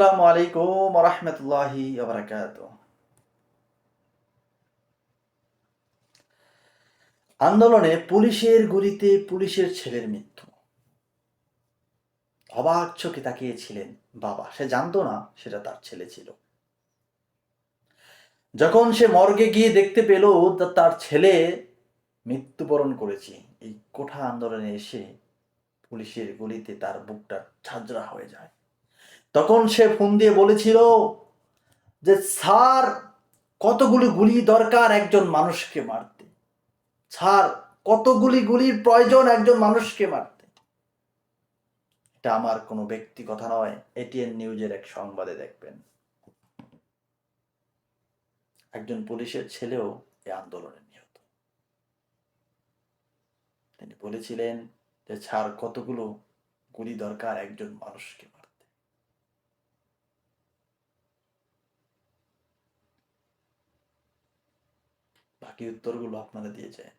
আসসালামু আলাইকুম রহমতুল্লাহি আন্দোলনে পুলিশের গুলিতে পুলিশের ছেলের মৃত্যু। অবাক চোখে তাকিয়েছিলেন বাবা। সে জানতো না সেটা তার ছেলে ছিল। যখন সে মর্গে গিয়ে দেখতে পেল তার ছেলে মৃত্যুবরণ করেছে, এই কোঠা আন্দোলনে এসে পুলিশের গুলিতে তার বুকটা ঝাঁঝরা হয়ে যায়। তখন সে ফোন দিয়ে বলেছিল যে, স্যার, কতগুলি গুলি দরকার একজন মানুষকে মারতে। স্যার, কতগুলি গুলির প্রয়োজন একজন মানুষকে মারতে। এটা আমার কোনো ব্যক্তি কথা নয়। এটিএন নিউজের এক সংবাদে দেখবেন। একজন পুলিশের ছেলেও এই আন্দোলনে নিহত। তিনি বলেছিলেন যে, স্যার, কতগুলো গুলি দরকার একজন মানুষকে মারতে। বাকি উত্তরগুলো আপনারা দিয়ে যায়।